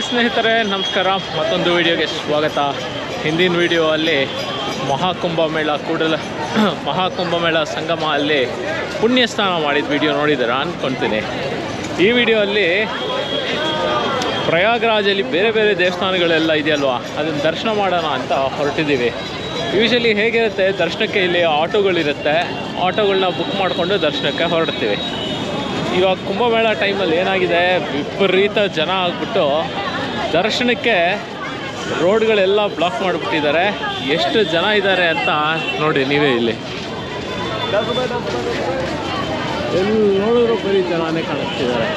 Hi ಸ್ನೇಹಿತರೆ, ನಮಸ್ಕಾರ. ಮತ್ತೊಂದು ವಿಡಿಯೋಗೆ ಸ್ವಾಗತ. ಹಿಂದಿನ ವಿಡಿಯೋ ಅಲ್ಲಿ ಮಹಾಕುಂಭಮೇಳ ಕೂಡಲ ಮಹಾಕುಂಭಮೇಳ ಸಂಗಮ ಅಲ್ಲಿ ಪುಣ್ಯ ಸ್ನಾನ ಮಾಡಿದ ವಿಡಿಯೋ ನೋಡಿದ್ದೀರಾ ಅಂದ್ಕೊತೀನಿ ಈ ವಿಡಿಯೋ ಅಲ್ಲಿ ಪ್ರಯಾಗ್ರಾಜಲ್ಲಿ ಬೇರೆ ಬೇರೆ ದೇವಸ್ಥಾನಗಳೆಲ್ಲ ಇದೆಯಲ್ವಾ? ಅದನ್ನು ದರ್ಶನ ಮಾಡೋಣ ಅಂತ ಹೊರಟಿದ್ದೀವಿ ಯೂಶಲಿ ಹೇಗಿರುತ್ತೆ, ದರ್ಶನಕ್ಕೆ ಇಲ್ಲಿ ಆಟೋಗಳಿರುತ್ತೆ. ಆಟೋಗಳನ್ನ ಬುಕ್ ಮಾಡಿಕೊಂಡು ದರ್ಶನಕ್ಕೆ ಹೊರಡ್ತೀವಿ. ಇವಾಗ ಕುಂಭಮೇಳ ಟೈಮಲ್ಲಿ ಏನಾಗಿದೆ, ವಿಪರೀತ ಜನ ಆಗ್ಬಿಟ್ಟು ದರ್ಶನಕ್ಕೆ ರೋಡ್ಗಳೆಲ್ಲ ಬ್ಲಾಕ್ ಮಾಡಿಬಿಟ್ಟಿದ್ದಾರೆ. ಎಷ್ಟು ಜನ ಇದ್ದಾರೆ ಅಂತ ನೋಡಿ ನೀವೇ ಇಲ್ಲಿ. ಎಲ್ಲಿ ನೋಡಿದ್ರು ಬರೀ ಜನನೇ ಕಾಣಿಸ್ತಿದ್ದಾರೆ.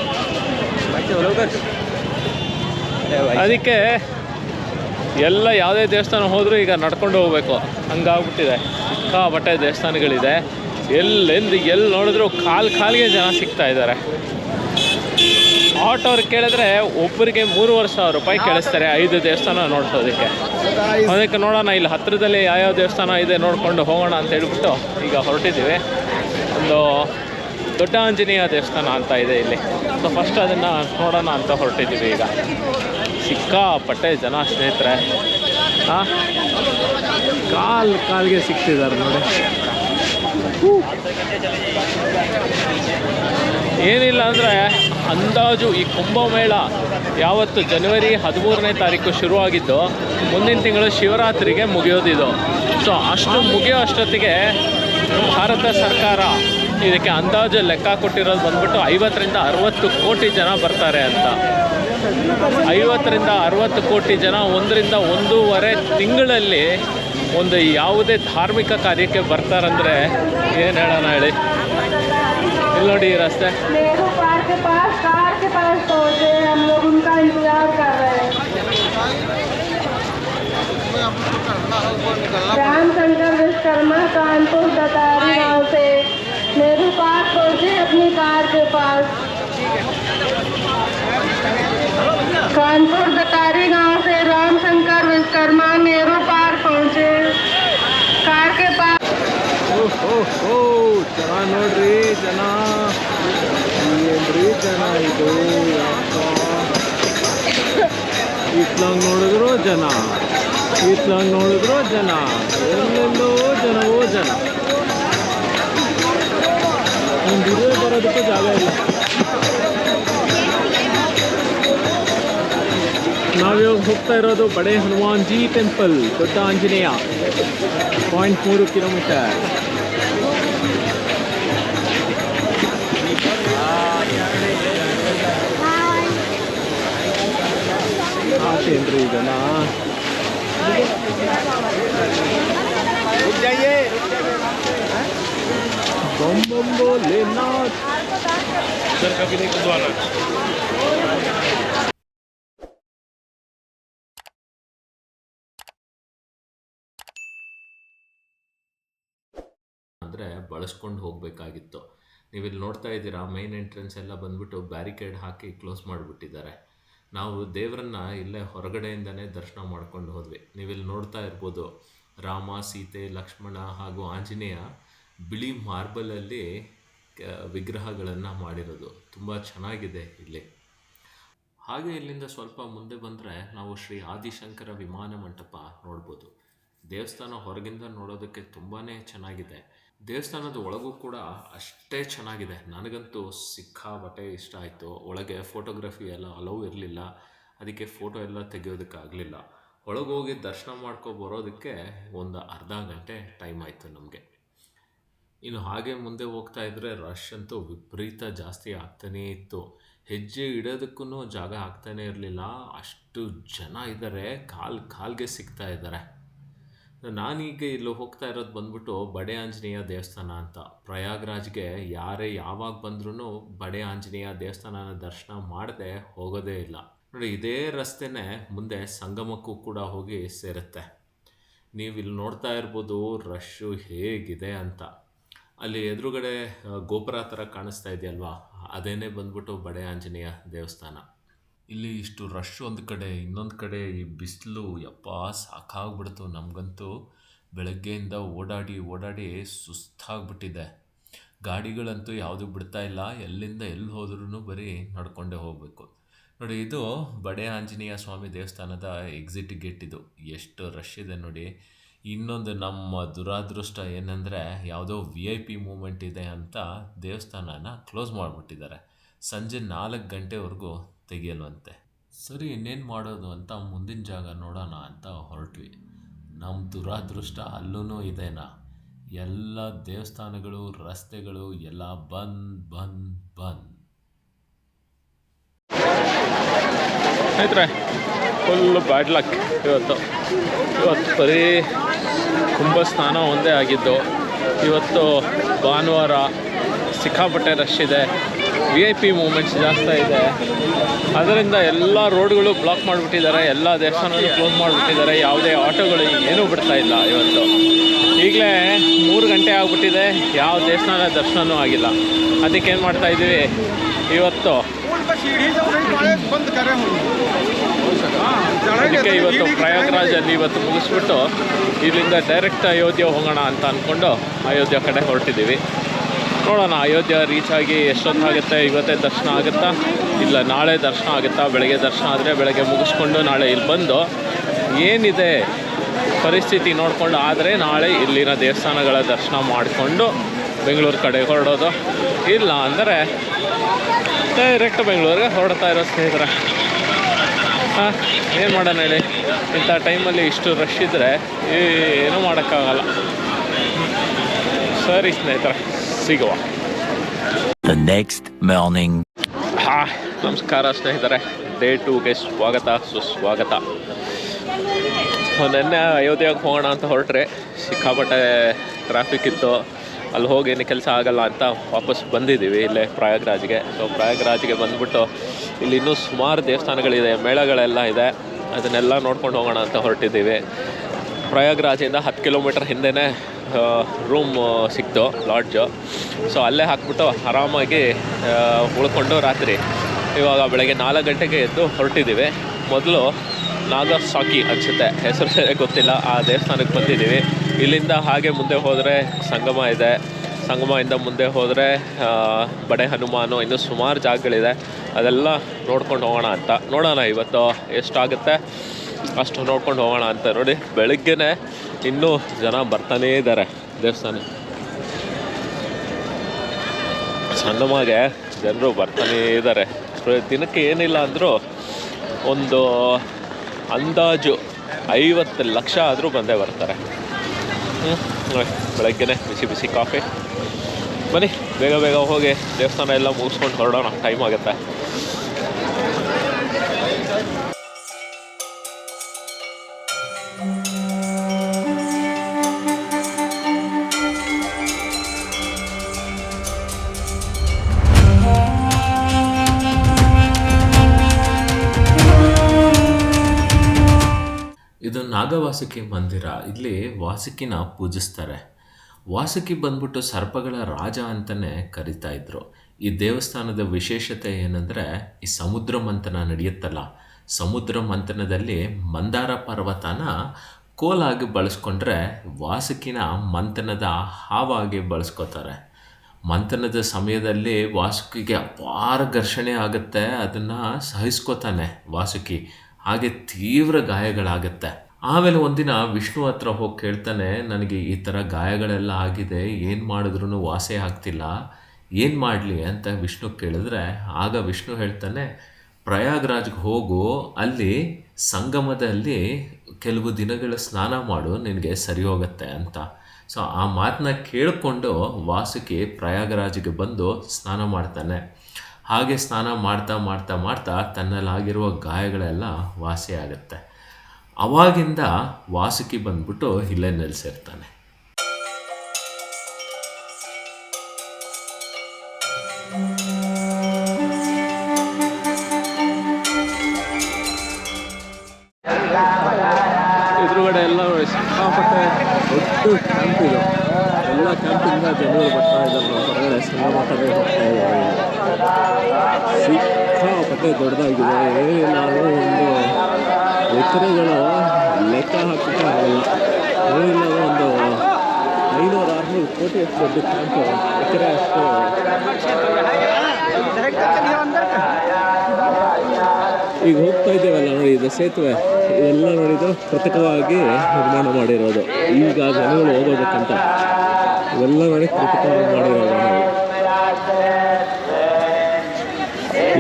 ಅದಕ್ಕೆ ಎಲ್ಲ ಯಾವುದೇ ದೇವಸ್ಥಾನ ಹೋದರೂ ಈಗ ನಡ್ಕೊಂಡು ಹೋಗ್ಬೇಕು. ಹಂಗಾಗ್ಬಿಟ್ಟಿದೆ. ಸಿಕ್ಕಾಪಟ್ಟೆ ದೇವಸ್ಥಾನಗಳಿದೆ. ಎಲ್ಲೆಂದು ಎಲ್ಲಿ ನೋಡಿದ್ರು ಕಾಲು ಕಾಲಿಗೆ ಜನ ಸಿಗ್ತಾ ಇದ್ದಾರೆ. ಆಟೋರು ಕೇಳಿದ್ರೆ ಒಬ್ಬರಿಗೆ ಮೂರುವರೆ ಸಾವಿರ ರೂಪಾಯಿ ಕೇಳಿಸ್ತಾರೆ, ಐದು ದೇವಸ್ಥಾನ ನೋಡ್ಸೋದಕ್ಕೆ. ಅದಕ್ಕೆ ನೋಡೋಣ, ಇಲ್ಲಿ ಹತ್ತಿರದಲ್ಲಿ ಯಾವ್ಯಾವ ದೇವಸ್ಥಾನ ಇದೆ ನೋಡಿಕೊಂಡು ಹೋಗೋಣ ಅಂತ ಹೇಳ್ಬಿಟ್ಟು ಈಗ ಹೊರಟಿದ್ದೀವಿ. ಒಂದು ದೊಡ್ಡ ಆಂಜನೇಯ ದೇವಸ್ಥಾನ ಅಂತ ಇದೆ ಇಲ್ಲಿ. ಸೊ ಫಸ್ಟ್ ಅದನ್ನು ನೋಡೋಣ ಅಂತ ಹೊರಟಿದ್ದೀವಿ ಈಗ. ಸಿಕ್ಕಾಪಟ್ಟೆ ಜನ ಸ್ನೇಹಿತರೆ. ಹಾಂ ಕಾಲು, ಕಾಲಿಗೆ ಸಿಕ್ತಿದ್ದಾರೆ ನೋಡಿ. ಏನಿಲ್ಲ ಅಂದರೆ ಅಂದಾಜು ಈ ಕುಂಭಮೇಳ ಯಾವತ್ತು ಜನವರಿ ಹದಿಮೂರನೇ ತಾರೀಕು ಶುರುವಾಗಿದ್ದು, ಮುಂದಿನ ತಿಂಗಳು ಶಿವರಾತ್ರಿಗೆ ಮುಗಿಯೋದಿದು. ಸೊ ಅಷ್ಟು ಮುಗಿಯೋ ಅಷ್ಟೊತ್ತಿಗೆ ಭಾರತ ಸರ್ಕಾರ ಇದಕ್ಕೆ ಅಂದಾಜು ಲೆಕ್ಕ ಕೊಟ್ಟಿರೋದು ಬಂದ್ಬಿಟ್ಟು ಐವತ್ತರಿಂದ ಅರವತ್ತು ಕೋಟಿ ಜನ ಬರ್ತಾರೆ ಅಂತ. ಐವತ್ತರಿಂದ ಅರವತ್ತು ಕೋಟಿ ಜನ ಒಂದರಿಂದ ಒಂದೂವರೆ ತಿಂಗಳಲ್ಲಿ ಒಂದು ಯಾವುದೇ ಧಾರ್ಮಿಕ ಕಾರ್ಯಕ್ಕೆ ಬರ್ತಾರಂದರೆ ಏನು ಹೇಳೋಣ ಹೇಳಿ? ಇಲ್ಲಿ ನೋಡಿ ಈ ರಸ್ತೆ. के पास कार के पास पहुँचे, हम लोग उनका इंतज़ार कर रहे हैं। रामशंकर विश्वकर्मा कानपुर दतारी गाँव से नेहरू पार्क पहुँचे अपनी कार के पास। कानपुर दतारी गाँव से रामशंकर विश्वकर्मा नेहरू पार पहुँचे। कार के पास ओ हो हो चला ಜನ ಇದು ಇತ್ಲಾಂಗ್ ನೋಡಿದ್ರು ಜನ. ಇತ್ಲಾಂಗ್ ನೋಡಿದ್ರು ಜನ. ಎಲ್ಲೆಲ್ಲೋ ಜನವೋ ಜನ. ಒಂದು ಇದೇ ಬರೋದಕ್ಕೆ ಜಾಗ ಇಲ್ಲ. ನಾವಿವಾಗ ಹೋಗ್ತಾ ಇರೋದು ಬಡೆ ಹನುಮಾನ್ ಜಿ ಟೆಂಪಲ್ ದೊಡ್ಡ ಆಂಜನೇಯ. ಪಾಯಿಂಟ್ ಮೂರು ಕಿಲೋಮೀಟರ್ ಆತೇನ್ರಿ ಇದನ್ನ ಬೊಂಬೊಂಬೋಲೆನಾಥ್ सर कभी नहीं खुदवाना ಅಂದರೆ ಬಳಸ್ಕೊಂಡು ಹೋಗಬೇಕಾಗಿತ್ತು ನೀವಿಲ್ಲಿ ನೋಡ್ತಾ ಇದ್ದೀರಾ ಮೈನ್ ಎಂಟ್ರೆನ್ಸ್ ಎಲ್ಲ ಬಂದ್ಬಿಟ್ಟು ಬ್ಯಾರಿಕೇಡ್ ಹಾಕಿ ಕ್ಲೋಸ್ ಮಾಡಿಬಿಟ್ಟಿದ್ದಾರೆ ನಾವು ದೇವರನ್ನ ಇಲ್ಲೇ ಹೊರಗಡೆಯಿಂದನೇ ದರ್ಶನ ಮಾಡ್ಕೊಂಡು ಹೋದ್ವಿ. ನೀವಿಲ್ಲಿ ನೋಡ್ತಾ ಇರ್ಬೋದು, ರಾಮ, ಸೀತೆ, ಲಕ್ಷ್ಮಣ ಹಾಗೂ ಆಂಜನೇಯ ಬಿಳಿ ಮಾರ್ಬಲಲ್ಲಿ ವಿಗ್ರಹಗಳನ್ನು ಮಾಡಿರೋದು. ತುಂಬ ಚೆನ್ನಾಗಿದೆ ಇಲ್ಲಿ. ಹಾಗೆ ಇಲ್ಲಿಂದ ಸ್ವಲ್ಪ ಮುಂದೆ ಬಂದರೆ ನಾವು ಶ್ರೀ ಆದಿಶಂಕರ ವಿಮಾನ ಮಂಟಪ ನೋಡ್ಬೋದು. ದೇವಸ್ಥಾನ ಹೊರಗಿಂದ ನೋಡೋದಕ್ಕೆ ತುಂಬಾ ಚೆನ್ನಾಗಿದೆ. ದೇವಸ್ಥಾನದ ಒಳಗೂ ಕೂಡ ಅಷ್ಟೇ ಚೆನ್ನಾಗಿದೆ. ನನಗಂತೂ ಸಿಕ್ಕಾಬಟ್ಟೆ ಇಷ್ಟ ಆಯಿತು. ಒಳಗೆ ಫೋಟೋಗ್ರಫಿ ಎಲ್ಲ ಅಲೌ ಇರಲಿಲ್ಲ. ಅದಕ್ಕೆ ಫೋಟೋ ಎಲ್ಲ ತೆಗೆಯೋದಕ್ಕಾಗಲಿಲ್ಲ ಒಳಗೋಗಿ ದರ್ಶನ ಮಾಡ್ಕೊ ಬರೋದಕ್ಕೆ ಒಂದು ಅರ್ಧ ಗಂಟೆ ಟೈಮ್ ಆಯಿತು ನಮಗೆ. ಇನ್ನು ಹಾಗೆ ಮುಂದೆ ಹೋಗ್ತಾ ಇದ್ದರೆ ರಶ್ ಅಂತೂ ವಿಪರೀತ ಜಾಸ್ತಿ ಆಗ್ತಾನೇ ಇತ್ತು. ಹೆಜ್ಜೆ ಇಡೋದಕ್ಕೂ ಜಾಗ ಆಗ್ತಾನೇ ಇರಲಿಲ್ಲ. ಅಷ್ಟು ಜನ ಇದ್ದಾರೆ ಕಾಲು, ಕಾಲ್ಗೆ ಸಿಗ್ತಾ ಇದ್ದಾರೆ ನಾನೀಗ ಇಲ್ಲಿ ಹೋಗ್ತಾ ಇರೋದು ಬಂದ್ಬಿಟ್ಟು ಬಡೆ ಆಂಜನೇಯ ದೇವಸ್ಥಾನ ಅಂತ. ಪ್ರಯಾಗ್ರಾಜ್ಗೆ ಯಾರೇ ಯಾವಾಗ ಬಂದ್ರೂ ಬಡೆ ಆಂಜನೇಯ ದೇವಸ್ಥಾನನ ದರ್ಶನ ಮಾಡದೆ ಹೋಗೋದೇ ಇಲ್ಲ. ನೋಡಿ, ಇದೇ ರಸ್ತೆನೇ ಮುಂದೆ ಸಂಗಮಕ್ಕೂ ಕೂಡ ಹೋಗಿ ಸೇರುತ್ತೆ. ನೀವು ಇಲ್ಲಿ ನೋಡ್ತಾ ಇರ್ಬೋದು ರಶ್ಶು ಹೇಗಿದೆ ಅಂತ. ಅಲ್ಲಿ ಎದುರುಗಡೆ ಗೋಪುರ ಥರ ಕಾಣಿಸ್ತಾ ಇದೆಯಲ್ವಾ? ಅದೇನೇ ಬಂದ್ಬಿಟ್ಟು ಬಡೆ ಆಂಜನೇಯ ದೇವಸ್ಥಾನ. ಇಲ್ಲಿ ಇಷ್ಟು ರಶ್ ಒಂದು ಕಡೆ, ಇನ್ನೊಂದು ಕಡೆ ಈ ಬಿಸಿಲು ಯಪ್ಪ ಸಾಕಾಗ್ಬಿಡ್ತು. ನಮಗಂತೂ ಬೆಳಗ್ಗೆಯಿಂದ ಓಡಾಡಿ ಓಡಾಡಿ ಸುಸ್ತಾಗ್ಬಿಟ್ಟಿದೆ. ಗಾಡಿಗಳಂತೂ ಯಾವುದು ಬಿಡ್ತಾ ಇಲ್ಲ. ಎಲ್ಲಿಂದ ಎಲ್ಲಿ ಹೋದ್ರೂ ಬರೀ ನಡ್ಕೊಂಡೇ ಹೋಗಬೇಕು. ನೋಡಿ, ಇದು ಬಡೆ ಆಂಜನೇಯ ಸ್ವಾಮಿ ದೇವಸ್ಥಾನದ ಎಕ್ಸಿಟ್ ಗೇಟ್ ಇದು. ಎಷ್ಟು ರಶ್ ಇದೆ ನೋಡಿ. ಇನ್ನೊಂದು ನಮ್ಮ ದುರಾದೃಷ್ಟ ಏನಂದರೆ, ಯಾವುದೋ ವಿ ಐ ಪಿ ಮೂಮೆಂಟ್ ಇದೆ ಅಂತ ದೇವಸ್ಥಾನನ ಕ್ಲೋಸ್ ಮಾಡಿಬಿಟ್ಟಿದ್ದಾರೆ. ಸಂಜೆ ನಾಲ್ಕು ಗಂಟೆವರೆಗೂ ತೆಗಿಯಲ್ವಂತೆ. ಸರಿ ಇನ್ನೇನು ಮಾಡೋದು ಅಂತ ಮುಂದಿನ ಜಾಗ ನೋಡೋಣ ಅಂತ ಹೊರಟ್ವಿ. ನಮ್ಮ ದುರಾದೃಷ್ಟ ಅಲ್ಲೂ ಇದೇನಾ? ಎಲ್ಲ ದೇವಸ್ಥಾನಗಳು ರಸ್ತೆಗಳು ಎಲ್ಲ ಬಂದ್ ಬಂದ್ ಬಂದ್. ಸ್ನೇಹಿತರೆ ಫುಲ್ ಬ್ಯಾಡ್ ಲಕ್ ಇವತ್ತು. ಇವತ್ತು ಬರೀ ಕುಂಭ ಸ್ನಾನ ಒಂದೇ ಆಗಿದ್ದು. ಇವತ್ತು ಭಾನುವಾರ ಸಿಕ್ಕಾಪಟ್ಟೆ ರಶ್ ಇದೆ. ವಿ ಐ ಪಿ ಮೂಮೆಂಟ್ಸ್ ಜಾಸ್ತಿ ಇದೆ. ಅದರಿಂದ ಎಲ್ಲ ರೋಡ್ಗಳು ಬ್ಲಾಕ್ ಮಾಡಿಬಿಟ್ಟಿದ್ದಾರೆ. ಎಲ್ಲ ದೇವಸ್ಥಾನಗಳು ಕ್ಲೋಸ್ ಮಾಡಿಬಿಟ್ಟಿದ್ದಾರೆ. ಯಾವುದೇ ಆಟೋಗಳು ಏನೂ ಬಿಡ್ತಾ ಇಲ್ಲ ಇವತ್ತು. ಈಗಲೇ ಮೂರು ಗಂಟೆ ಆಗಿಬಿಟ್ಟಿದೆ. ಯಾವ ದೇವಸ್ಥಾನ ದರ್ಶನವೂ ಆಗಿಲ್ಲ. ಅದಕ್ಕೆ ಏನು ಮಾಡ್ತಾ ಇದ್ದೀವಿ? ಇವತ್ತು ಅದಕ್ಕೆ ಇವತ್ತು ಪ್ರಯಾಗ್ರಾಜಲ್ಲಿ ಇವತ್ತು ಮುಗಿಸ್ಬಿಟ್ಟು ಇಲ್ಲಿಂದ ಡೈರೆಕ್ಟ್ ಅಯೋಧ್ಯೆ ಹೋಗೋಣ ಅಂತ ಅಂದ್ಕೊಂಡು ಅಯೋಧ್ಯೆ ಕಡೆ ಹೊರಟಿದ್ದೀವಿ. ನೋಡೋಣ, ಅಯೋಧ್ಯೆ ರೀಚ್ ಆಗಿ ಎಷ್ಟೊತ್ತಾಗುತ್ತೆ, ಇವತ್ತೇ ದರ್ಶನ ಆಗುತ್ತಾ? ಇಲ್ಲ, ನಾಳೆ ದರ್ಶನ ಆಗುತ್ತಾ? ಬೆಳಗ್ಗೆ ದರ್ಶನ ಆದರೆ ಬೆಳಗ್ಗೆ ಮುಗಿಸ್ಕೊಂಡು ನಾಳೆ ಇಲ್ಲಿ ಬಂದು ಏನಿದೆ ಪರಿಸ್ಥಿತಿ ನೋಡಿಕೊಂಡು, ಆದರೆ ನಾಳೆ ಇಲ್ಲಿನ ದೇವಸ್ಥಾನಗಳ ದರ್ಶನ ಮಾಡಿಕೊಂಡು ಬೆಂಗಳೂರು ಕಡೆ ಹೊರಡೋದು. ಇಲ್ಲ ಅಂದರೆ ಡೈರೆಕ್ಟ್ ಬೆಂಗಳೂರಿಗೆ ಹೊರಡ್ತಾ ಇರೋ ಸ್ನೇಹಿತರೆ. ಹಾಂ, ಏನು ಮಾಡೋಣ ಹೇಳಿ? ಇಂಥ ಟೈಮಲ್ಲಿ ಇಷ್ಟು ರಶ್ ಇದ್ದರೆ ಏನೂ ಮಾಡೋಕ್ಕಾಗಲ್ಲ. ಸರಿ ಸ್ನೇಹಿತರೆ. ಸಿಗುವ. The next morning. ಹಾ ನಮಸ್ಕಾರ ಸ್ನೇಹಿತರೆ. ಡೇ ಟೂಗೆ ಸ್ವಾಗತ ಸುಸ್ವಾಗತ. ನೆನ್ನೆ ಅಯೋಧ್ಯೆಗೆ ಹೋಗೋಣ ಅಂತ ಹೊರಟ್ರೆ ಸಿಕ್ಕಾಪಟ್ಟೆ ಟ್ರಾಫಿಕ್ ಇತ್ತು. ಅಲ್ಲಿ ಹೋಗಿ ಏನು ಕೆಲಸ ಆಗಲ್ಲ ಅಂತ ವಾಪಸ್ ಬಂದಿದ್ದೀವಿ ಇಲ್ಲೇ ಪ್ರಯಾಗ್ರಾಜ್ಗೆ. ಸೊ ಪ್ರಯಾಗ್ರಾಜ್ಗೆ ಬಂದ್ಬಿಟ್ಟು ಇಲ್ಲಿ ಇನ್ನೂ ಸುಮಾರು ದೇವಸ್ಥಾನಗಳಿದೆ ಮೇಳಗಳೆಲ್ಲ ಇದೆ. ಅದನ್ನೆಲ್ಲ ನೋಡ್ಕೊಂಡು ಹೋಗೋಣ ಅಂತ ಹೊರಟಿದ್ದೀವಿ. ಪ್ರಯಾಗ್ರಾಜಿಂದ ಹತ್ತು ಕಿಲೋಮೀಟ್ರ್ ಹಿಂದೆನೇ ರೂಮ್ ಸಿಕ್ತು ಲಾಡ್ಜು ಸೊ ಅಲ್ಲೇ ಹಾಕ್ಬಿಟ್ಟು ಆರಾಮಾಗಿ ಉಳ್ಕೊಂಡು ರಾತ್ರಿ. ಇವಾಗ ಬೆಳಗ್ಗೆ ನಾಲ್ಕು ಗಂಟೆಗೆ ಎದ್ದು ಹೊರಟಿದ್ದೀವಿ. ಮೊದಲು ನಾಗಸಾಕಿ ಅನಿಸುತ್ತೆ. ಹೆಸರು ಗೊತ್ತಿಲ್ಲ. ಆ ದೇವಸ್ಥಾನಕ್ಕೆ ಬಂದಿದ್ದೀವಿ. ಇಲ್ಲಿಂದ ಹಾಗೆ ಮುಂದೆ ಹೋದರೆ ಸಂಗಮ ಇದೆ. ಸಂಗಮದಿಂದ ಮುಂದೆ ಹೋದರೆ ಬಡೆ ಹನುಮಾನು, ಇನ್ನೂ ಸುಮಾರು ಜಾಗಗಳಿದೆ. ಅದೆಲ್ಲ ನೋಡ್ಕೊಂಡು ಹೋಗೋಣ ಅಂತ. ನೋಡೋಣ ಇವತ್ತು ಎಷ್ಟಾಗುತ್ತೆ. ಅಷ್ಟು ನೋಡ್ಕೊಂಡು ಹೋಗೋಣ ಅಂತ ನೋಡಿ. ಬೆಳಗ್ಗೆನೆ ಇನ್ನೂ ಜನ ಬರ್ತಾನೇ ಇದ್ದಾರೆ ದೇವಸ್ಥಾನ. ಸಣ್ಣಮಾಗೆ ಜನರು ಬರ್ತಾನೇ ಇದ್ದಾರೆ ದಿನಕ್ಕೆ ಏನಿಲ್ಲ ಅಂದರೂ ಒಂದು ಅಂದಾಜು ಐವತ್ತು ಲಕ್ಷ ಆದರೂ ಬಂದೇ ಬರ್ತಾರೆ. ಬೆಳಗ್ಗೆನೆ ಬಿಸಿ ಬಿಸಿ ಕಾಫಿ. ಬನ್ನಿ, ಬೇಗ ಬೇಗ ಹೋಗಿ ದೇವಸ್ಥಾನ ಎಲ್ಲ ಮುಗಿಸ್ಕೊಂಡು ಹೊರಡೋಣ ಟೈಮ್ ಆಗುತ್ತೆ. ಇದು ನಾಗವಾಸುಕಿ ಮಂದಿರ, ಇಲ್ಲಿ ವಾಸುಕಿನ ಪೂಜಿಸ್ತಾರೆ. ವಾಸುಕಿ ಬಂದ್ಬಿಟ್ಟು ಸರ್ಪಗಳ ರಾಜ ಅಂತಲೇ ಕರಿತಾ ಇದ್ರು. ಈ ದೇವಸ್ಥಾನದ ವಿಶೇಷತೆ ಏನಂದರೆ, ಈ ಸಮುದ್ರ ಮಂಥನ ನಡೆಯುತ್ತಲ್ಲ. ಸಮುದ್ರ ಮಂಥನದಲ್ಲಿ ಮಂದಾರ ಪರ್ವತನ ಕೋಲಾಗಿ ಬಳಸ್ಕೊಂಡ್ರೆ ವಾಸುಕಿನ ಮಂಥನದ ಹಾವಾಗಿ ಬಳಸ್ಕೋತಾರೆ. ಮಂಥನದ ಸಮಯದಲ್ಲಿ ವಾಸುಕಿಗೆ ಅಪಾರ ಘರ್ಷಣೆ ಆಗುತ್ತೆ, ಅದನ್ನು ಸಹಿಸ್ಕೋತಾನೆ ವಾಸುಕಿ. ಹಾಗೆ ತೀವ್ರ ಗಾಯಗಳಾಗುತ್ತೆ. ಆಮೇಲೆ ಒಂದಿನ ವಿಷ್ಣು ಹತ್ರ ಹೋಗಿ ಕೇಳ್ತಾನೆ, ನನಗೆ ಈ ಥರ ಗಾಯಗಳೆಲ್ಲ ಆಗಿದೆ, ಏನು ಮಾಡಿದ್ರೂ ವಾಸೆ ಆಗ್ತಿಲ್ಲ, ಏನು ಮಾಡಲಿ? ಅಂತ ವಿಷ್ಣು ಕೇಳಿದ್ರೆ, ಆಗ ವಿಷ್ಣು ಹೇಳ್ತಾನೆ, ಪ್ರಯಾಗ್ರಾಜ್ಗೆ ಹೋಗು, ಅಲ್ಲಿ ಸಂಗಮದಲ್ಲಿ ಕೆಲವು ದಿನಗಳ ಸ್ನಾನ ಮಾಡು, ನಿನಗೆ ಸರಿ ಹೋಗುತ್ತೆ ಅಂತ. ಸೊ ಆ ಮಾತನ್ನ ಕೇಳಿಕೊಂಡು ವಾಸುಕಿ ಪ್ರಯಾಗರಾಜ್ಗೆ ಬಂದು ಸ್ನಾನ ಮಾಡ್ತಾನೆ. ಹಾಗೆ ಸ್ನಾನ ಮಾಡ್ತಾ ಮಾಡ್ತಾ ಮಾಡ್ತಾ ತನ್ನಲ್ಲಾಗಿರುವ ಗಾಯಗಳೆಲ್ಲ ವಾಸಿ ಆಗುತ್ತೆ ಅವಾಗಿಂದ ವಾಸುಕಿ ಬಂದ್ಬಿಟ್ಟು ಇಲ್ಲೇ ನೆಲೆಸಿರ್ತಾನೆ. ದೊಡ್ಡದಾಗಿದೆ. ನಾವು ಒಂದು ಎಕರೆಗಳು ಲೆಕ್ಕ ಹಾಕಕ್ಕೆ ಆಗಲ್ಲ ಏನಿಲ್ಲ ಒಂದು ಐನೂರು ಆರುನೂರು ಕೋಟಿ ಅಷ್ಟು ದೊಡ್ಡ ಎಕರೆ ಅಷ್ಟು. ಈಗ ಹೋಗ್ತಾ ಇದ್ದೇವಲ್ಲ ನೋಡಿ, ಇದು ಸೇತುವೆ. ಎಲ್ಲ ನೋಡಿದ್ರು ಕೃತಕವಾಗಿ ನಿರ್ಮಾಣ ಮಾಡಿರೋದು. ಈಗ ಜನಗಳು ಹೋಗೋದಕ್ಕಂತ. ಇವೆಲ್ಲ ನೋಡಿ ಕೃತಕವಾಗಿ ಮಾಡಿರೋದು.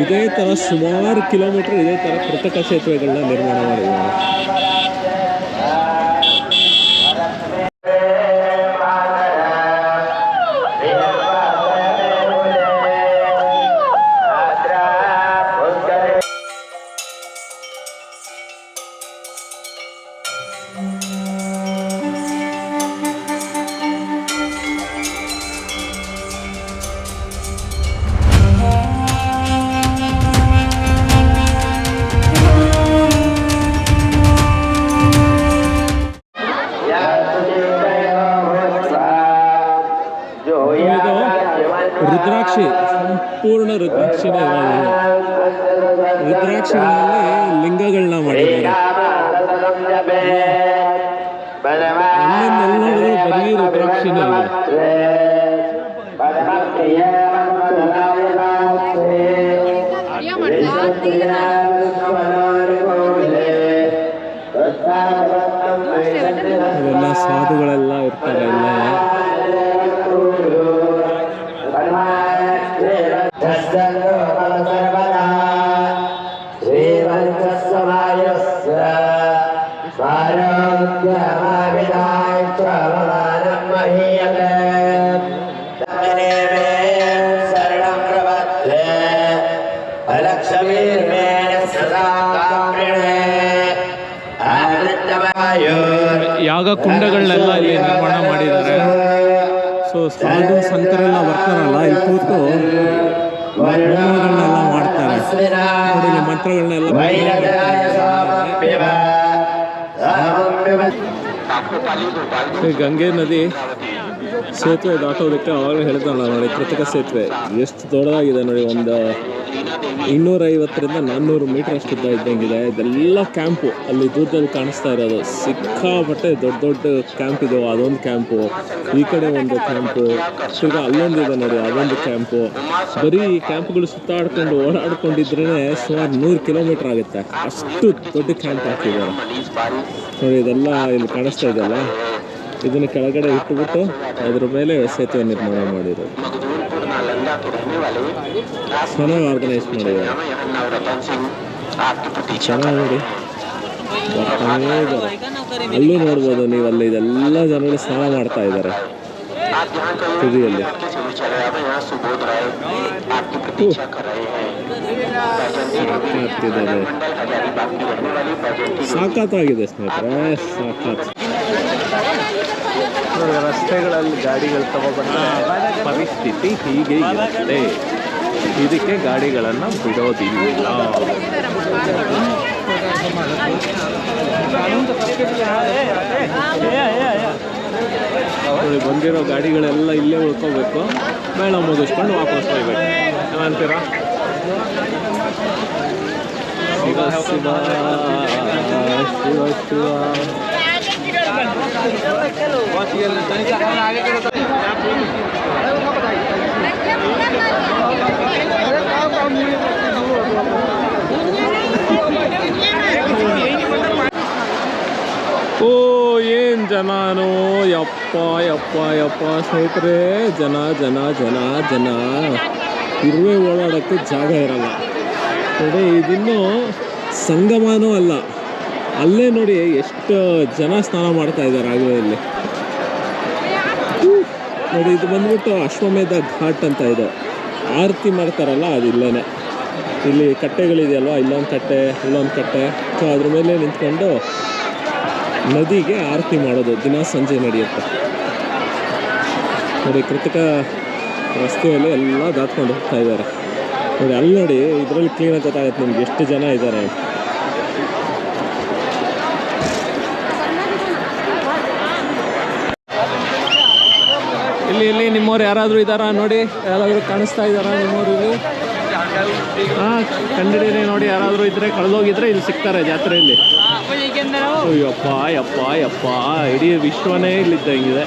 ಇದೇ ಥರ ಸುಮಾರು ಕಿಲೋಮೀಟರ್ ಇದೇ ಥರ ಕೃತಕ ಸೇತುವೆಗಳನ್ನ ನಿರ್ಮಾಣ ಮಾಡಿದ್ದಾರೆ. ಇದು ಯಾಗ ಕುಂಡಗಳನ್ನೆಲ್ಲ ಇಲ್ಲಿ ನಿರ್ಮಾಣ ಮಾಡಿದ್ದಾರೆ. ಸೊ ಸಾಧು ಸಂತರೆಲ್ಲ ಬರ್ತಾರಲ್ಲ ಇಲ್ಲಿ ಕೂತು ಹೋಮಗಳನ್ನೆಲ್ಲ ಮಾಡ್ತಾರೆ. ನೋಡಿ ಮಂತ್ರಗಳನ್ನೆಲ್ಲ ಗಂಗೆ ನದಿ ಸೇತುವೆ ದಾಟೋದಕ್ಕೆ ಅವಾಗಲೇ ಹೇಳ್ತಾನಲ್ಲ ನೋಡಿ, ಕೃತಕ ಸೇತುವೆ. ಎಷ್ಟು ದೊಡ್ಡದಾಗಿದೆ ನೋಡಿ, ಒಂದು ಇನ್ನೂರೈವತ್ತರಿಂದ ನಾನ್ನೂರು ಮೀಟರ್ ಅಷ್ಟು ಉದ್ದ ಇದ್ದಂಗಿದೆ. ಇದೆಲ್ಲ ಕ್ಯಾಂಪು. ಅಲ್ಲಿ ದೂರದಲ್ಲಿ ಕಾಣಿಸ್ತಾ ಇರೋದು. ಸಿಕ್ಕಾಪಟ್ಟೆ ದೊಡ್ಡ ದೊಡ್ಡ ಕ್ಯಾಂಪ್ ಇದು ಅದೊಂದು ಕ್ಯಾಂಪು. ಈ ಕಡೆ ಒಂದು ಕ್ಯಾಂಪು. ತಿರ್ಗಾ ಅಲ್ಲೊಂದಿದೆ ನೋಡಿ, ಅದೊಂದು ಕ್ಯಾಂಪು. ಬರೀ ಈ ಕ್ಯಾಂಪ್ಗಳು ಸುತ್ತಾಡ್ಕೊಂಡು ಓಡಾಡ್ಕೊಂಡಿದ್ರೇ ಸುಮಾರು ನೂರು ಕಿಲೋಮೀಟರ್ ಆಗುತ್ತೆ. ಅಷ್ಟು ದೊಡ್ಡ ಕ್ಯಾಂಪ್ ಹಾಕಿದ್ದಾರೆ. ನೋಡಿ, ಇದೆಲ್ಲ ಇಲ್ಲಿ ಕಾಣಿಸ್ತಾ ಇದೆಯಲ್ಲ? ಇದನ್ನು ಕೆಳಗಡೆ ಇಟ್ಟುಬಿಟ್ಟು ಅದ್ರ ಮೇಲೆ ಸೇತುವೆ ನಿರ್ಮಾಣ ಮಾಡಿದರು ಚೆನ್ನಾಗಿ ಆರ್ಗನೈಸ್ ಮಾಡಿದ್ದಾರೆ. ಚೆನ್ನಾಗಿ ನೋಡಿ ಅಲ್ಲೂ ನೋಡ್ಬೋದು ನೀವು ಅಲ್ಲಿ ಇದೆಲ್ಲ ಜನಗಳು ಸ್ನಾನ ಮಾಡ್ತಾ ಇದ್ದಾರೆ. ತುದಿಯಲ್ಲಿ. ಸಾಕಾತಾಗಿದೆ ಸ್ನೇಹಿತರೆ. ಸಾಕಾತ್ ನೋಡಿ ರಸ್ತೆಗಳಲ್ಲಿ ಗಾಡಿಗಳು ತಗೋಬಂದ ಪರಿಸ್ಥಿತಿ ಹೀಗೆ ಇರುತ್ತೆ. ಇದಕ್ಕೆ ಗಾಡಿಗಳನ್ನು ಬಿಡೋದಿಲ್ಲ. ನೋಡಿ ಬಂದಿರೋ ಗಾಡಿಗಳೆಲ್ಲ ಇಲ್ಲೇ ಉಳ್ಕೋಬೇಕು. ಮೇಳ ಮುಗಿಸ್ಕೊಂಡು ವಾಪಸ್ ಹೋಗ್ಬೇಕು. ಏನಂತೀರಾ ಶಿವ ಶಿವ ಶಿವ ಶಿವ. ಓ, ಏನ್ ಜನನೋ, ಯಪ್ಪ ಯಪ್ಪ ಯಪ್ಪ, ಸ್ನೇಹಿತರೆ, ಜನ ಜನ ಜನ ಜನ. ಇರುವೆ ಓಡಾಡೋಕ್ಕೆ ಜಾಗ ಇರಲ್ಲ. ಅದೇ ಇದಿನ್ನು ಸಂಗಮನೂ ಅಲ್ಲ. ಅಲ್ಲೇ ನೋಡಿ ಎಷ್ಟು ಜನ ಸ್ನಾನ ಮಾಡ್ತಾ ಇದ್ದಾರೆ ಆಗಲೇ ಇಲ್ಲಿ. ಹ್ಮ್. ನೋಡಿ, ಇದು ಬಂದ್ಬಿಟ್ಟು ಅಶ್ವಮೇಧ ಘಾಟ್ ಅಂತ ಇದೆ. ಆರತಿ ಮಾಡ್ತಾರಲ್ಲ, ಅದು ಇಲ್ಲೇನೆ. ಇಲ್ಲಿ ಕಟ್ಟೆಗಳಿದೆಯಲ್ವಾ? ಇಲ್ಲೊಂದು ಕಟ್ಟೆ ಇಲ್ಲೊಂದು ಕಟ್ಟೆ. ಸೊ ಅದ್ರ ಮೇಲೆ ನಿಂತ್ಕೊಂಡು ನದಿಗೆ ಆರತಿ ಮಾಡೋದು, ದಿನ ಸಂಜೆ ನಡೆಯುತ್ತೆ. ನೋಡಿ, ಕೃತಕ ರಸ್ತೆಯಲ್ಲಿ ಎಲ್ಲ ದಾಟ್ಕೊಂಡು ಹೋಗ್ತಾ ಇದ್ದಾರೆ. ನೋಡಿ, ಅಲ್ಲಿ ನೋಡಿ, ಇದರಲ್ಲಿ ಕ್ಲೀನಾಗಿ ಗೊತ್ತಾಗುತ್ತೆ ನಿಮ್ಗೆ ಎಷ್ಟು ಜನ ಇದ್ದಾರೆ ಇಲ್ಲಿ ಇಲ್ಲಿ ನಿಮ್ಮವ್ರು ಯಾರಾದರೂ ಇದ್ದಾರಾ ನೋಡಿ? ಯಾರಾದರೂ ಕಾಣಿಸ್ತಾ ಇದ್ದಾರಾ ನಿಮ್ಮವರು ಇಲ್ಲಿ? ಹಾಂ ಕಂಡಿಡೀರಿ ನೋಡಿ ಯಾರಾದರೂ ಇದ್ರೆ ಕಳೆದೋಗಿದ್ರೆ ಇಲ್ಲಿ ಸಿಗ್ತಾರೆ ಜಾತ್ರೆಯಲ್ಲಿ. ಅಯ್ಯಪ್ಪ ಯಪ್ಪ ಯಪ್ಪ ಇಡೀ ವಿಶ್ವನೇ ಇಲ್ಲಿದ್ದಂಗಿದೆ.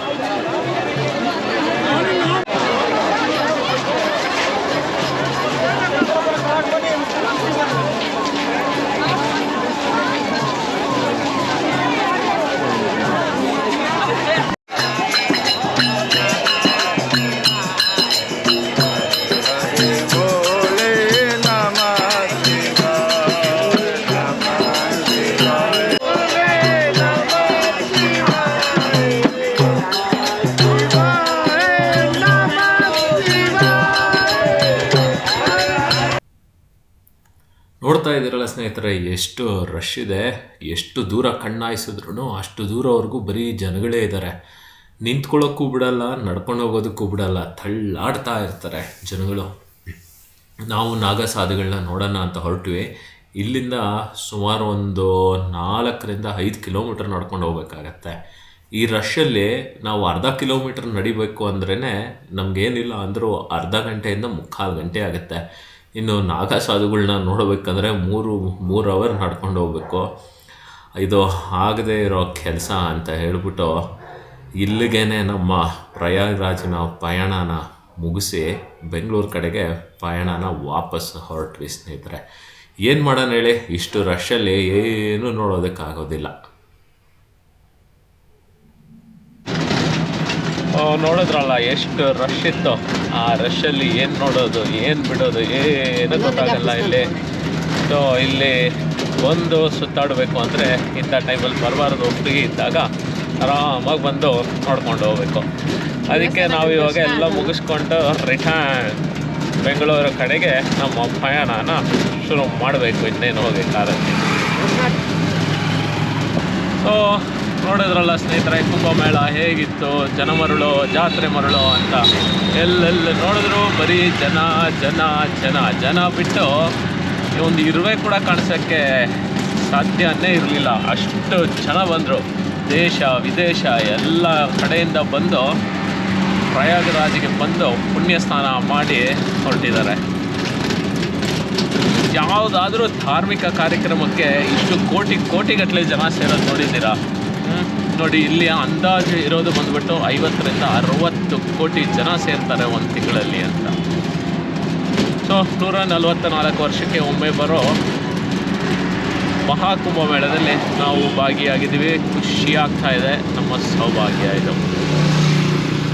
ಸ್ನೇಹಿತರೆ, ಎಷ್ಟು ರಶ್ ಇದೆ, ಎಷ್ಟು ದೂರ ಕಣ್ಣಾಯಿಸಿದ್ರು ಅಷ್ಟು ದೂರವರೆಗೂ ಬರೀ ಜನಗಳೇ ಇದ್ದಾರೆ ನಿಂತ್ಕೊಳ್ಳೋಕ್ಕೂ ಬಿಡಲ್ಲ, ನಡ್ಕೊಂಡು ಹೋಗೋದಕ್ಕೂ ಬಿಡಲ್ಲ, ತಳ್ಳಾಡ್ತಾ ಇರ್ತಾರೆ ಜನಗಳು. ನಾವು ನಾಗಸಾಧುಗಳನ್ನ ನೋಡೋಣ ಅಂತ ಹೊರಟ್ವಿ. ಇಲ್ಲಿಂದ ಸುಮಾರು ಒಂದು ನಾಲ್ಕರಿಂದ ಐದು ಕಿಲೋಮೀಟರ್ ನಡ್ಕೊಂಡು ಹೋಗ್ಬೇಕಾಗತ್ತೆ. ಈ ರಶಲ್ಲಿ ನಾವು ಅರ್ಧ ಕಿಲೋಮೀಟರ್ ನಡಿಬೇಕು ಅಂದ್ರೇ ನಮಗೇನಿಲ್ಲ ಅಂದರೂ ಅರ್ಧ ಗಂಟೆಯಿಂದ ಮುಕ್ಕಾಲು ಗಂಟೆ ಆಗುತ್ತೆ. ಇನ್ನು ನಾಗಸಾಧುಗಳನ್ನ ನೋಡಬೇಕಂದ್ರೆ ಮೂರು ಮೂರು ಅವರ್ ನಡ್ಕೊಂಡು ಹೋಗ್ಬೇಕು. ಇದು ಆಗದೇ ಇರೋ ಕೆಲಸ ಅಂತ ಹೇಳಿಬಿಟ್ಟು ಇಲ್ಲಿಗೇ ನಮ್ಮ ಪ್ರಯಾಗ್ರಾಜಿನ ಪಯಣನ ಮುಗಿಸಿ ಬೆಂಗಳೂರು ಕಡೆಗೆ ಪಯಣನ ವಾಪಸ್ ಹೊರಟ್ವಿ ಸ್ನೇಹಿತರೆ. ಏನು ಮಾಡೋಣ ಹೇಳಿ? ಇಷ್ಟು ರಶಲ್ಲಿ ಏನೂ ನೋಡೋದಕ್ಕಾಗೋದಿಲ್ಲ. ನೋಡಿದ್ರಲ್ಲ ಎಷ್ಟು ರಶ್ ಇತ್ತು. ಆ ರಶಲ್ಲಿ ಏನು ನೋಡೋದು ಏನು ಬಿಡೋದು ಏನು ಗೊತ್ತಾಗಲ್ಲ ಇಲ್ಲಿ. ಸೊ ಇಲ್ಲಿ ಒಂದು ಸುತ್ತಾಡಬೇಕು ಅಂದರೆ ಇಂಥ ಟೈಮಲ್ಲಿ ಬರಬಾರ್ದು ಫ್ರೀ ಇದ್ದಾಗ ಆರಾಮಾಗಿ ಬಂದು ನೋಡ್ಕೊಂಡು ಹೋಗ್ಬೇಕು. ಅದಕ್ಕೆ ನಾವು ಇವಾಗ ಎಲ್ಲ ಮುಗಿಸ್ಕೊಂಡು ರಿಟರ್ನ್ ಬೆಂಗಳೂರು ಕಡೆಗೆ ನಮ್ಮ ಪ್ರಯಾಣನ ಶುರು ಮಾಡಬೇಕು ಇನ್ನೇನು ಹೋಗಬೇಕಾದ್ರೆ ಸೊ ನೋಡಿದ್ರಲ್ಲ ಸ್ನೇಹಿತರೆ, ಕುಂಭಮೇಳ ಹೇಗಿತ್ತು ಜನ ಮರಳು ಜಾತ್ರೆ ಮರಳು ಅಂತ. ಎಲ್ಲೆಲ್ಲಿ ನೋಡಿದ್ರು ಬರೀ ಜನ ಜನ ಜನ ಜನ ಬಿಟ್ಟು ಒಂದು ಇರುವೆ ಕೂಡ ಕಾಣಿಸೋಕ್ಕೆ ಸಾಧ್ಯನೇ ಇರಲಿಲ್ಲ. ಅಷ್ಟು ಜನ ಬಂದರು. ದೇಶ, ವಿದೇಶ, ಎಲ್ಲ ಕಡೆಯಿಂದ ಬಂದು ಪ್ರಯಾಗರಾಜಿಗೆ ಬಂದು ಪುಣ್ಯ ಸ್ನಾನ ಮಾಡಿ ಹೊರಟಿದ್ದಾರೆ. ಯಾವುದಾದ್ರೂ ಧಾರ್ಮಿಕ ಕಾರ್ಯಕ್ರಮಕ್ಕೆ ಇಷ್ಟು ಕೋಟಿ, ಕೋಟಿಗಟ್ಟಲೆ ಜನ ಸೇರೋದು ನೋಡಿದ್ದೀರಾ? ನೋಡಿ ಇಲ್ಲಿ ಅಂದಾಜು ಇರೋದು ಬಂದ್ಬಿಟ್ಟು ಐವತ್ತರಿಂದ ಅರವತ್ತು ಕೋಟಿ ಜನ ಸೇರ್ತಾರೆ ಒಂದು ತಿಂಗಳಲ್ಲಿ ಅಂತ. ಸೊ ನೂರ ನಲವತ್ತ ನಾಲ್ಕು ವರ್ಷಕ್ಕೆ ಒಮ್ಮೆ ಬರೋ ಮಹಾಕುಂಭ ಮೇಳದಲ್ಲಿ ನಾವು ಭಾಗಿಯಾಗಿದ್ದೀವಿ. ಖುಷಿ ಆಗ್ತಾ ಇದೆ. ನಮ್ಮ ಸೌಭಾಗ್ಯ ಇದು.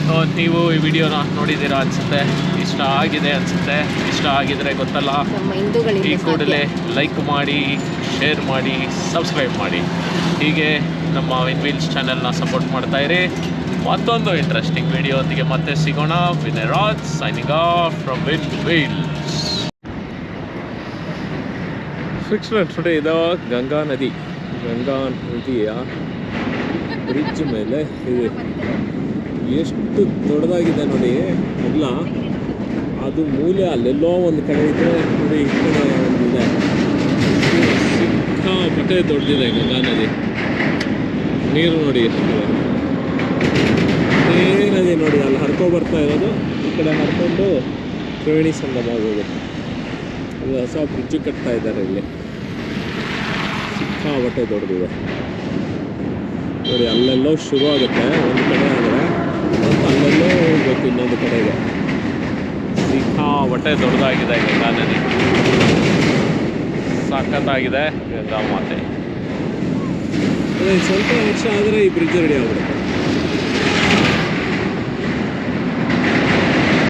ಸೊ ನೀವು ಈ ವಿಡಿಯೋನ ನೋಡಿದ್ದೀರಾ ಅನಿಸುತ್ತೆ. ಇಷ್ಟ ಆಗಿದೆ ಅನಿಸುತ್ತೆ. ಇಷ್ಟ ಆಗಿದ್ರೆ ಗೊತ್ತಲ್ಲ. ಈ ಕೂಡಲೇ ಲೈಕ್ ಮಾಡಿ ಶೇರ್ ಮಾಡಿ ಸಬ್ಸ್ಕ್ರೈಬ್ ಮಾಡಿ. ಹೀಗೆ ನಮ್ಮ ವಿನ್ ವೀಲ್ಸ್ ಚಾನೆಲ್ನ ಸಪೋರ್ಟ್ ಮಾಡ್ತಾ ಇರಿ. ಮತ್ತೊಂದು ಇಂಟ್ರೆಸ್ಟಿಂಗ್ ವಿಡಿಯೋದೊಂದಿಗೆ ಮತ್ತೆ ಸಿಗೋಣ. Vinayraj signing off from win wheels fixed today ಇದು ಗಂಗಾ ನದಿ ಗಂಗಾ ನದಿಯ ಬ್ರಿಡ್ಜ್ ಮೇಲೆ ಇದೆ. ಎಷ್ಟು ದೊಡ್ಡದಾಗಿದೆ ನೋಡಿ. ಅಲ್ಲ ಅದು ಮೂಲೆ ಅಲ್ಲೆಲ್ಲೋ ಒಂದು ಕಡೆ ಇದೆ. ನೋಡಿ ಈ ಕಡೆ ಒಂದಿದೆ ಸಿಕ್ಕಾಪಟ್ಟೆ ದೊಡ್ಡದಿದೆ ಗಂಗಾ ನದಿ. ನೀರು ನೋಡಿ ಎಷ್ಟಿದೆ ಅದೇ ನೋಡಿ ಅಲ್ಲಿ ಹರ್ಕೊ ಬರ್ತಾ ಇರೋದು. ಈ ಕಡೆ ಹರ್ಕೊಂಡು ತ್ರಿವೇಣಿ ಸಂಗಮ ಹೋಗುತ್ತೆ. ಇದು ಹೊಸ ಬ್ರಿಡ್ಜ್ ಕಟ್ತಾ ಇದ್ದಾರೆ ಇಲ್ಲಿ. ಸಿಕ್ಕಾಪಟ್ಟೆ ದೊಡ್ಡದಿದೆ. ನೋಡಿ ಅಲ್ಲೆಲ್ಲೋ ಶುರು ಆಗುತ್ತೆ. ಒಂದು ಕಡೆ ಆದರೆ ಮತ್ತು ಅಲ್ಲೆಲ್ಲೋ ಹೋಗ್ಬೇಕು ಇನ್ನೊಂದು ಕಡೆಗೆ. ಸಿಕ್ಕಾಪಟ್ಟೆ ದೊಡ್ಡದಾಗಿದೆ. ಗಂಗಾ ನದಿ ಸಖತ್ತಾಗಿದೆ. ಗಂಗಾ ಮಾತೆ. ಸ್ವಲ್ಪ ವರ್ಷ ಆದರೆ ಈ ಬ್ರಿಡ್ಜ್ ರೆಡಿ ಆಗ್ಬಿಡುತ್ತೆ.